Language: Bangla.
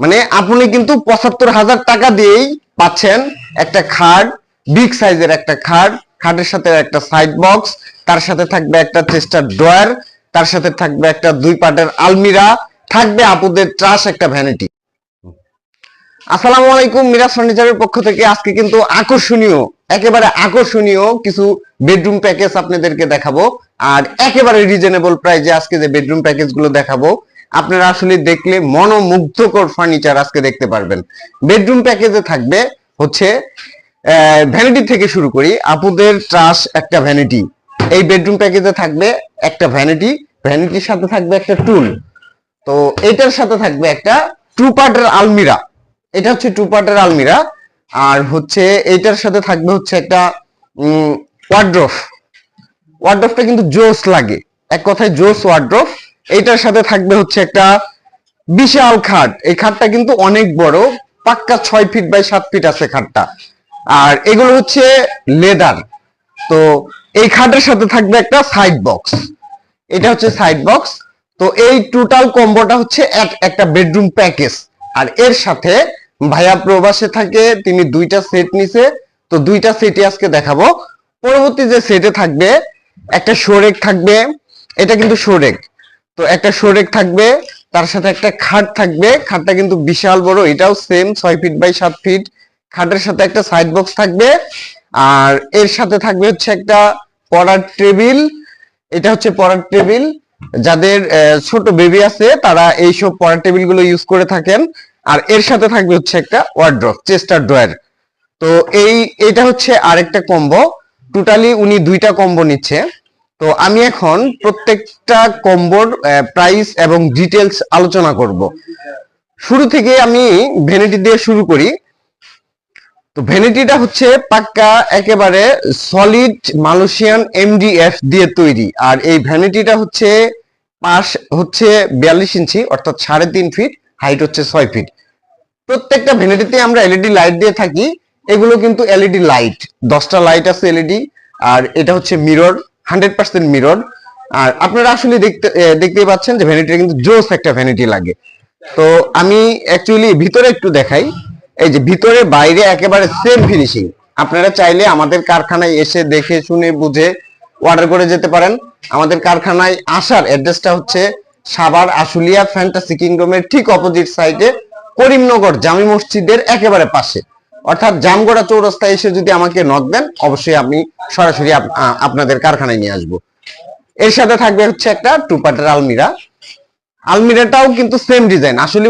মানে আপনি কিন্তু পঁচাত্তর হাজার টাকা দিয়েই পাচ্ছেন একটা খাট, বিগ সাইজের একটা খাট, খাটের সাথে একটা সাইড বক্স তার সাথে থাকবে একটা চেস্টার ড্রয়ার, তার সাথে থাকবে একটা দুই পাটের আলমিরা, থাকবে আপুদের ট্রাস একটা ভ্যানিটি আসসালামু আলাইকুম, মিরাজ ফার্নিচারের পক্ষ থেকে আজকে কিন্তু আকর্ষণীয়, একেবারে আকর্ষণীয় কিছু বেডরুম প্যাকেজ আপনাদেরকে দেখাবো, আর একেবারে রিজনেবল প্রাইজে আজকে যে বেডরুম প্যাকেজগুলো দেখাবো আপনারা আসলে দেখলে মনোমুগ্ধকর ফার্নিচার আজকে দেখতে পারবেন। বেডরুম প্যাকেজে থাকবে হচ্ছে ভ্যানিটি থেকে শুরু করি। আপুদের ট্রাস একটা ভ্যানিটি এই বেডরুম প্যাকেজে থাকবে একটা ভ্যানিটি ভ্যানিটির সাথে থাকবে একটা টুল তো এটার সাথে থাকবে একটা টু পার্টের আলমিরা। এটা হচ্ছে টু পার্টের আলমিরা। আর হচ্ছে এইটার সাথে থাকবে হচ্ছে একটা ওয়ার্ড্রফ ওয়ার্ড্রফটা কিন্তু জোস লাগে। এক কথায় জোস ওয়ার্ড্রফ এইটার সাথে থাকবে হচ্ছে একটা বিশাল খাট। এই খাটটা কিন্তু অনেক বড়, পাক্কা ছয় ফিট বাই সাত ফিট আছে খাটটা। আর এগুলো হচ্ছে লেদার তো এই খাটের সাথে থাকবে একটা সাইড বক্স এটা হচ্ছে সাইড বক্স তো এই টোটাল কম্বোটা হচ্ছে এক- একটা বেডরুম প্যাকেজ আর এর সাথে ভাইয়া প্রবাসে থাকে, তিনি দুইটা সেট নিছে। তো দুইটা সেটই আজকে দেখাবো। পরবর্তী যে সেটে থাকবে, একটা শোরেক থাকবে। এটা কিন্তু শোরেক তো একটা শোরেক থাকবে, তার সাথে একটা খাট থাকবে। খাটটা কিন্তু বিশাল বড়, এটাও সেম ছয় ফিট বাই সাত ফিট খাটের সাথে একটা সাইড বক্স থাকবে। আর এর সাথে থাকবে হচ্ছে একটা পড়ার টেবিল। এটা হচ্ছে পড়ার টেবিল। যাদের ছোট বেবি আছে, তারা এইসব পড়ার টেবিলগুলো ইউজ করে থাকেন। আর এর সাথে থাকবে হচ্ছে একটা ওয়ার্ড্রপ চেস্টার ড্রয়ার তো এই, এটা হচ্ছে আরেকটা কম্বো টোটালি উনি দুইটা কম্বো নিচ্ছে। তো আমি এখন প্রত্যেকটা কম্বোর প্রাইস এবং ডিটেলস আলোচনা করব। শুরু থেকে আমি ভ্যানিটি দিয়ে শুরু করি। তো ভ্যানিটিটা হচ্ছে পাক্কা, একেবারে সলিড মালয়েশিয়ান এমডিএফ দিয়ে তৈরি। আর এই ভ্যানিটিটা হচ্ছে পাশ হচ্ছে বিয়াল্লিশ ইঞ্চি, অর্থাৎ সাড়ে তিন ফিট হাইট হচ্ছে ছয় ফিট প্রত্যেকটা ভ্যানিটিতে আমরা এলইডি লাইট দিয়ে থাকি। এগুলো কিন্তু এলইডি লাইট দশটা লাইট আছে এলইডি আর এটা হচ্ছে মিরর হান্ড্রেড পার্সেন্ট মিরর। আর আপনারা আসলে দেখতে দেখতেই পাচ্ছেন যে ভ্যানিটিটা কিন্তু জোস একটা ভ্যানিটি লাগে। তো আমি অ্যাকচুয়ালি ভিতরে একটু দেখাই। এই যে ভিতরে বাইরে একেবারে সেম ফিনিশিং আপনারা চাইলে আমাদের কারখানায় এসে দেখে, শুনে, বুঝে অর্ডার করে যেতে পারেন। আমাদের কারখানায় আসার অ্যাড্রেসটা হচ্ছে সাভার আশুলিয়া ফ্যান্টাসি কিংডমের ঠিক অপোজিট সাইডে করিমনগর জামি মসজিদের একেবারে পাশে। অর্থাৎ জামগড়া চৌরাস্তায় এসে যদি আমাকে নক দেন, অবশ্যই আমি সরাসরি আপনাদের কারখানায় নিয়ে আসব। এর সাথে থাকবে হচ্ছে একটা টু পার্টের আলমিরা। আলমিরাটাও কিন্তু সেম ডিজাইন আসলে